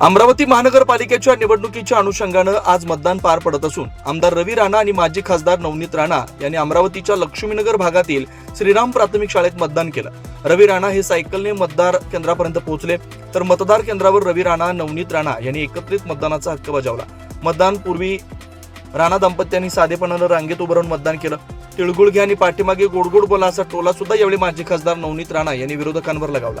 अमरावती महानगरपालिकेच्या निवडणुकीच्या अनुषंगानं आज मतदान पार पडत असून आमदार रवी राणा आणि माजी खासदार नवनीत राणा यांनी अमरावतीच्या लक्ष्मीनगर भागातील श्रीराम प्राथमिक शाळेत मतदान केलं. रवी राणा हे सायकलने मतदार केंद्रापर्यंत पोहोचले. तर मतदार केंद्रावर रवी राणा नवनीत राणा यांनी एकत्रित मतदानाचा हक्क बजावला. मतदान पूर्वी राणा दाम्पत्यांनी साधेपणानं रांगेत उभं राहून मतदान केलं. तिळगुळ घ्या आणि पाठीमागे गोडगोड बोला असा टोला सुद्धा यावेळी माजी खासदार नवनीत राणा यांनी विरोधकांवर लगावला.